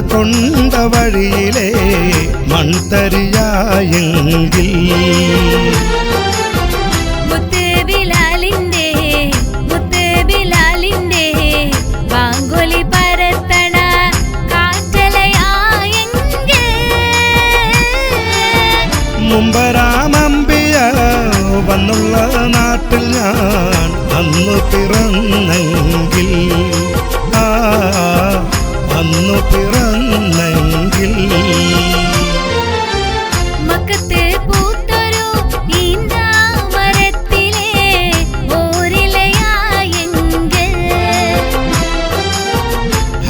നടക്കൊണ്ട വഴിയിലെ മൺതരിയായെങ്കിൽ. മുമ്പരാമമ്പിയ വന്നുള്ള നാട്ടിൽ ഞാൻ അന്ന് പിറന്നെങ്കിൽ. ആ അന്ന് പിറന്നെങ്കിൽ. മക്കത്തെ പൂത്തൊരു ഈന്താമരത്തിലെ ഓരിലയായെങ്കിൽ.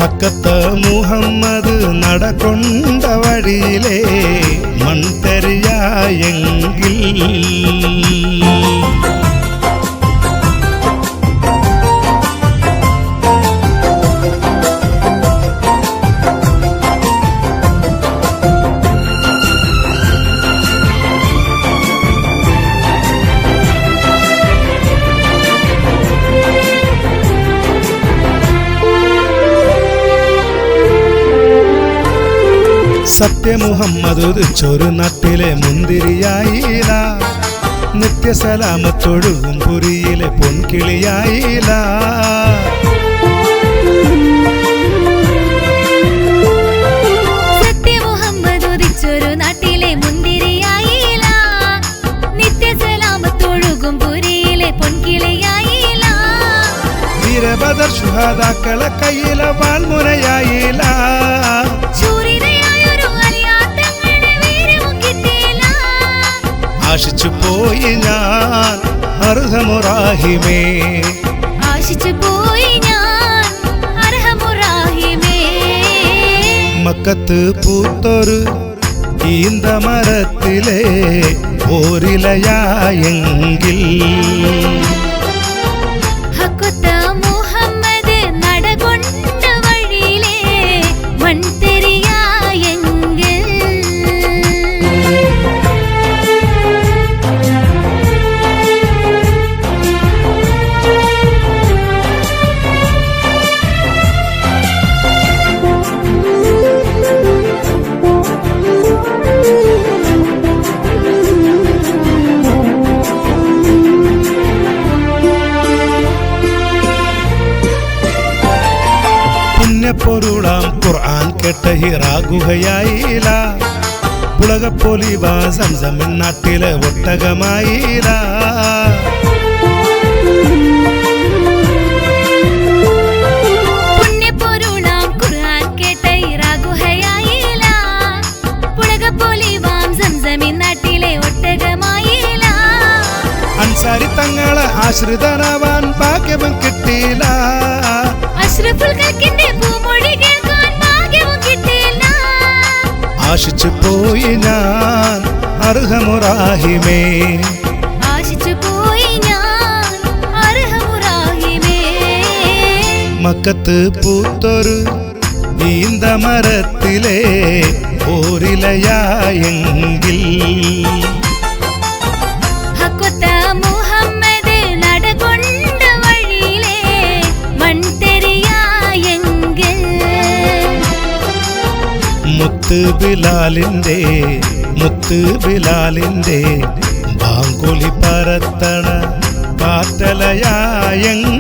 ഹക്കത്ത് മുഹമ്മദ് നടക്കൊണ്ട വഴിയിലെ മൺതരിയായെങ്കിൽ. സത്യമുഹമ്മദ് ഉദിച്ചൊരു നട്ടിലെ മുന്തിരിയായില്ല. നിത്യസലാമത്തൊഴുകും പുരിയിലെ പൊൻകിളിയായില്ല. സത്യ മുഹമ്മദ് കയ്യിലെ നാട്ടിലെ ആശിച്ചു പോയി ഞാൻ അർഹമുറാഹിമേ. ആശിച്ചു പോയി ഞാൻ അർഹമുറാഹിമേ. മക്കത്ത് പൂത്തൊരു ഈന്തമരത്തിലെ ഓരിലയായെങ്കിൽ കേട്ട ഖുർആൻ കേട്ട ഇറാഗുഹയായില്ല പുളകപ്പൊലിവാം സംസമിൻ നാട്ടിലെ ഒട്ടകമായില്ല അൻസാരി തങ്ങളെ ആശ്രിതനാവാൻ കിട്ടിയില്ല. അഷ്റഫുൽ ആശിച്ചു പോയി ഞാൻ അർഹമുറാഹിമേ. ആശിച്ചു പോയി ഞാൻ അർഹമുറാഹിമേ. മക്കത്ത് പൂത്തൊരു ഈന്തമരത്തിലെ ഓരിലയായെങ്കിൽ മുത്ത് ബിലാലിന്റെ മുത്ത് ബിലാലിന്റെ ബാങ്കുലി പറത്തണ കാറ്റലയായെങ്കിൽ